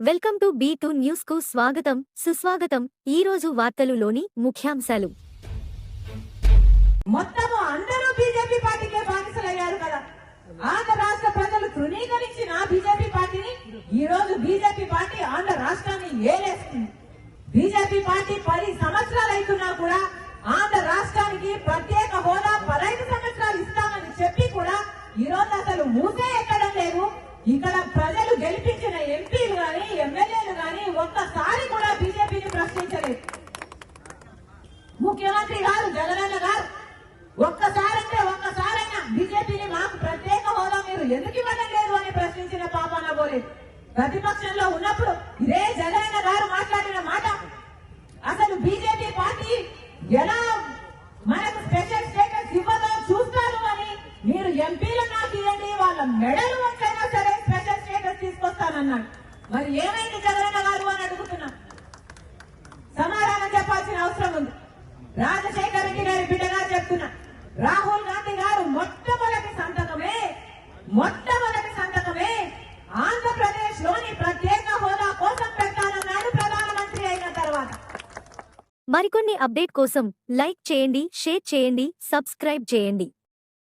Welcome to B two న్యూస్కు స్వాగతం సుస్వాగతం. ఈ రోజు వార్తలులోని ముఖ్యాంశాలు. మొత్తము అందరూ బీజేపీ పార్టీకే బానిసలయ్యారు కదా. ఆంధ్ర రాష్ట్ర ప్రజలు తృణీకరించిన బీజేపీ పార్టీని ఈ రోజు బీజేపీ పార్టీ ఆంధ్ర రాష్ట్రాన్ని ఏలేస్తుంది. బీజేపీ పార్టీ పది సంవత్సరాలు అవుతున్నా కూడా ఆంధ్ర రాష్ట్రానికి ప్రత్యేక హోదా పదహైదు సంవత్సరాలు ఇస్తామని చెప్పి కూడా ఈ రోజు అసలు మూసే ఎక్కడం లేదు. ఇక్కడ ప్రజలు గెలిపించిన ఎంపీలు గాని ఎమ్మెల్యేలు గాని ఒక్కసారి కూడా బీజేపీని ప్రశ్నించలేదు ముఖ్యమంత్రి గారు జగనన్న గారు ఒక్కసారంటే ఒక్కసారైనా బీజేపీని మాకు ప్రత్యేక హోదా మీరు ఎందుకు ఇవ్వడం లేదు అని ప్రశ్నించిన పాపాన పోలేదు. ప్రతిపక్షంలో ఉన్నప్పుడు ఇదే జగనన్న గారు మాట్లాడిన మాట. అసలు బీజేపీ పార్టీ ఎలా మనకు స్పెషల్ స్టేటస్ ఇవ్వదో చూస్తాను అని మీరు ఎంపీలు నాకు ఇవ్వండి వాళ్ళ మెడలు ఒక్కైనా సరే స్పెషల్ స్టేటస్ తీసుకొస్తానన్నాడు. మరి ఏమైంది జగనన్న గారు అని అడుగుతున్నా. సమాధానం చెప్పాల్సిన అవసరం ఉంది. రాజశేఖర రెడ్డి గారి బిడ్డగా చెప్తున్నా. రాహుల్ గాంధీ గారు మొట్టమొదటి సంతకమే మొట్టమొదటి సంతకమే ఆంధ్రప్రదేశ్లోని ప్రత్యేక హోదా కోసం పెట్టాలన్నాడు ప్రధానమంత్రి అయిన తర్వాత. మరికొన్ని అప్డేట్ కోసం లైక్ చేయండి షేర్ చేయండి సబ్స్క్రైబ్ చేయండి.